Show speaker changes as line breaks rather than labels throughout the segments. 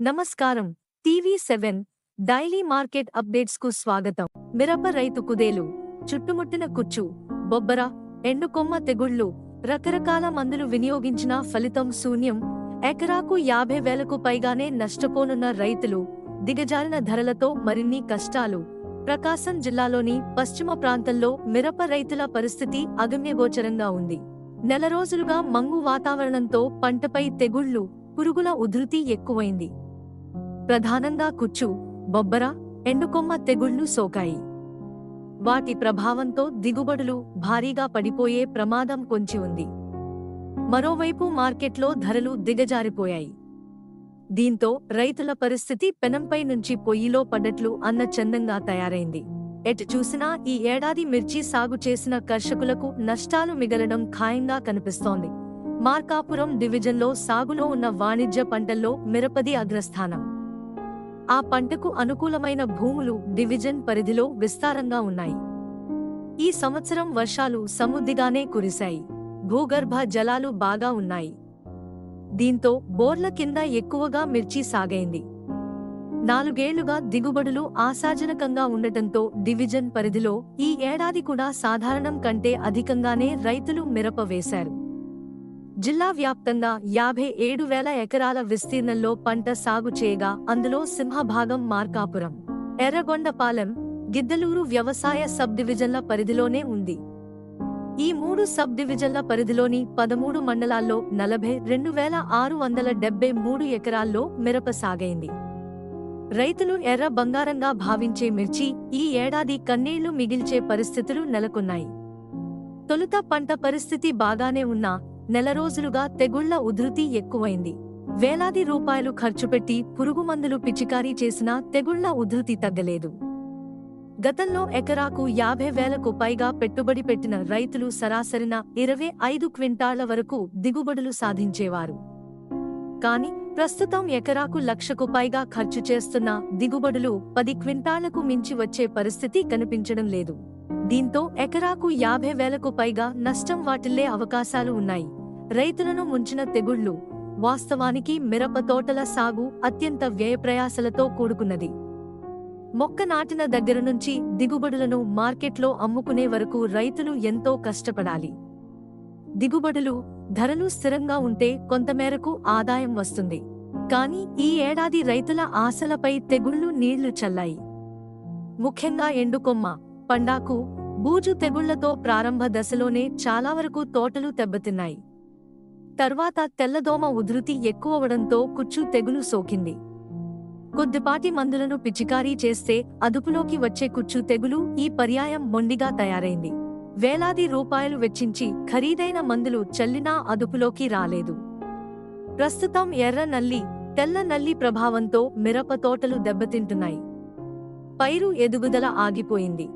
నమస్కారం. TV seven daily market అప్డేట్స్కు స్వాగతం. మిరప రైతు కుదేలు చుట్టుముట్టిన కుచ్చు బొబ్బర ఎండుకొమ్మ తెగుళ్ళు రకరకాల మందులు వినియోగించిన ఫలితం శూన్యం. ఎకరాకు యాభై వేలకు పైగానే నష్టపోనున్న రైతులు దిగజారిన ధరలతో మరిన్ని కష్టాలు. ప్రకాశం జిల్లాలోని పశ్చిమ ప్రాంతంలో మిరప రైతుల పరిస్థితి అగమ్యగోచరంగా ఉంది. నెల రోజులుగా మంగు వాతావరణంతో పంటపై తెగుళ్ళు పురుగుల ఉధృతి ఎక్కువైంది. ప్రధానంగా కుచ్చు బొబ్బర ఎండుకొమ్మ తెగుళ్ళు సోకాయి. వాటి ప్రభావంతో దిగుబడులు భారీగా పడిపోయే ప్రమాదం కొంచి ఉంది. మరోవైపు మార్కెట్లో ధరలు దిగజారిపోయాయి. దీంతో రైతుల పరిస్థితి పెనంపై నుంచి పొయ్యిలో పడ్డట్లు అన్న చందంగా తయారైంది. ఎట్ చూసినా ఈ ఏడాది మిర్చి సాగు చేసిన కర్షకులకు నష్టాలు మిగలడం ఖాయంగా కనిపిస్తోంది. మార్కాపురం డివిజన్లో సాగులో ఉన్న వాణిజ్య పంటల్లో మిరపది అగ్రస్థానం. ఆ పంటకు అనుకూలమైన భూములు డివిజన్ పరిధిలో విస్తారంగా ఉన్నాయి. ఈ సంవత్సరం వర్షాలు సమృద్ధిగానే కురిశాయి. భూగర్భ జలాలు బాగా ఉన్నాయి. దీంతో బోర్ల కింద ఎక్కువగా మిర్చి సాగైంది. నాలుగేళ్ళుగా దిగుబడులు ఆశాజనకంగా ఉండటంతో డివిజన్ పరిధిలో ఈ ఏడాది కూడా సాధారణం కంటే అధికంగానే రైతులు మిరప వేశారు. జిల్లా వ్యాప్తంగా యాభై ఏడు వేల ఎకరాల విస్తీర్ణంలో పంట సాగు చేయగా అందులో సింహభాగం మార్కాపురం ఎర్రగొండపాలెం గిద్దలూరు వ్యవసాయ సబ్ డివిజన్ల పరిధిలోనే ఉంది. ఈ మూడు సబ్ డివిజన్ల పరిధిలోని పదమూడు మండలాల్లో నలభై రెండు వేల ఆరు వందల డెబ్బై మూడు ఎకరాల్లో మిరప సాగైంది. రైతులు ఎర్ర బంగారంగా భావించే మిర్చి ఈ ఏడాది కన్నీళ్ళు మిగిల్చే పరిస్థితులు నెలకొన్నాయి. తొలుత పంట పరిస్థితి బాగానే ఉన్నా నెల రోజులుగా తెగుళ్ళ ఉధృతి ఎక్కువైంది. వేలాది రూపాయలు ఖర్చుపెట్టి పురుగుమందులు పిచికారీ చేసినా తెగుళ్ళ ఉధృతి తగ్గలేదు. గతంలో ఎకరాకు యాభై వేలకు పైగా పెట్టుబడి పెట్టిన రైతులు సరాసరిన ఇరవై ఐదు క్వింటాళ్ళ వరకు దిగుబడులు సాధించేవారు. కాని ప్రస్తుతం ఎకరాకు లక్షకు పైగా ఖర్చు చేస్తున్న దిగుబడులు పది క్వింటాళ్ళకు మించి వచ్చే పరిస్థితి కనిపించడం లేదు. దీంతో ఎకరాకు యాభై వేలకు పైగా నష్టం వాటిల్లే అవకాశాలు ఉన్నాయి. రైతులను ముంచిన తెగుళ్ళు వాస్తవానికి మిరప తోటల సాగు అత్యంత వ్యయప్రయాసలతో కూడుకున్నది. మొక్క నాటిన దగ్గర నుంచి దిగుబడులను మార్కెట్లో అమ్ముకునే వరకు రైతులు ఎంతో కష్టపడాలి. దిగుబడులు ధరలు స్థిరంగా ఉంటే కొంతమేరకు ఆదాయం వస్తుంది. కానీ ఈ ఏడాది రైతుల ఆశలపై తెగుళ్ళు నీళ్ళు చల్లాయి. ముఖ్యంగా ఎండుకొమ్మ పండాకు బూజు తెగుళ్ళతో ప్రారంభ దశలోనే చాలా వరకు తోటలు దెబ్బతిన్నాయి. తర్వాత తెల్లదోమ ఉధృతి ఎక్కువవడంతో కుచ్చు తెగులు సోకింది. కొద్దిపాటి మందులను పిచికారీ చేస్తే అదుపులోకి వచ్చే కుచ్చు తెగులు ఈ పర్యాయం మొండిగా తయారైంది. వేలాది రూపాయలు వెచ్చించి ఖరీదైన మందులు చల్లినా అదుపులోకి రాలేదు. ప్రస్తుతం ఎర్ర నల్లి తెల్ల నల్లి ప్రభావంతో మిరప తోటలు దెబ్బతింటున్నాయి. పైరు ఎదుగుదల ఆగిపోయింది.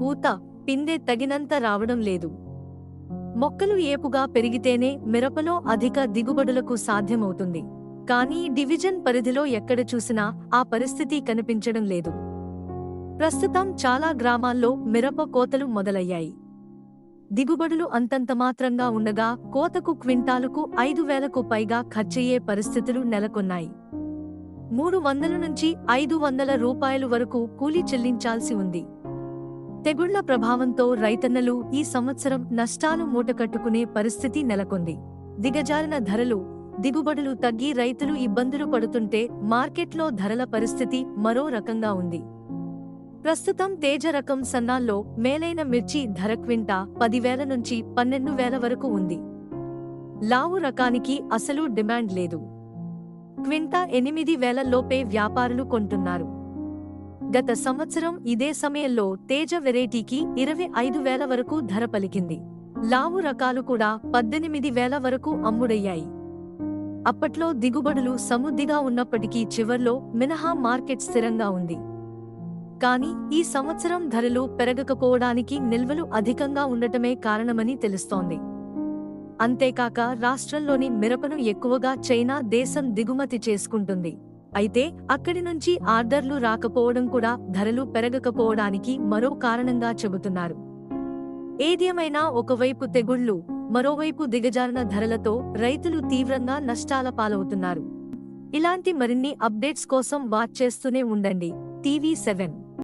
పూత పిందె తగినంత రావడం లేదు. మొక్కలు ఏపుగా పెరిగితేనే మిరపలో అధిక దిగుబడులకు సాధ్యమవుతుంది. కానీ డివిజన్ పరిధిలో ఎక్కడ చూసినా ఆ పరిస్థితి కనిపించడం లేదు. ప్రస్తుతం చాలా గ్రామాల్లో మిరప కోతలు మొదలయ్యాయి. దిగుబడులు అంతంత మాత్రంగా ఉండగా కోతకు క్వింటాలుకు ఐదు వేలకు పైగా ఖర్చయ్యే పరిస్థితులు నెలకొన్నాయి. మూడు వందల నుంచి ఐదు వందల రూపాయలు వరకు కూలీ చెల్లించాల్సి ఉంది. తెగుళ్ళ ప్రభావంతో రైతన్నలు ఈ సంవత్సరం నష్టాలు మూటకట్టుకునే పరిస్థితి నెలకొంది. దిగజారిన ధరలు దిగుబడులు తగ్గి రైతులు ఇబ్బందులు పడుతుంటే మార్కెట్లో ధరల పరిస్థితి మరో రకంగా ఉంది. ప్రస్తుతం తేజ రకం సన్నాల్లో మేలైన మిర్చి ధర క్వింటా పదివేల నుంచి పన్నెండు వేల వరకు ఉంది. లావు రకానికి అసలు డిమాండ్ లేదు. క్వింటా ఎనిమిది వేల లోపే వ్యాపారులు కొంటున్నారు. గత సంవత్సరం ఇదే సమయంలో తేజ వెరైటీకి ఇరవై ఐదు వేల వరకు ధర పలికింది. లావు రకాలు కూడా పద్దెనిమిది వేల వరకు అమ్ముడయ్యాయి. అప్పట్లో దిగుబడులు సముద్దిగా ఉన్నప్పటికీ చివర్లో మినహా మార్కెట్ స్థిరంగా ఉంది. కానీ ఈ సంవత్సరం ధరలు పెరగకపోవడానికి నిల్వలు అధికంగా ఉండటమే కారణమని తెలుస్తోంది. అంతేకాక రాష్ట్రంలోని మిరపను ఎక్కువగా చైనా దేశం దిగుమతి చేసుకుంటుంది. అయితే అక్కడి నుంచి ఆర్డర్లు రాకపోవడం కూడా ధరలు పెరగకపోవడానికి మరో కారణంగా చెబుతున్నారు. ఏదేమైనా ఒకవైపు తెగుళ్ళు మరోవైపు దిగజారిన ధరలతో రైతులు తీవ్రంగా నష్టాల పాలవుతున్నారు. ఇలాంటి మరిన్ని అప్డేట్స్ కోసం వాచ్ చేస్తూనే ఉండండి. TV seven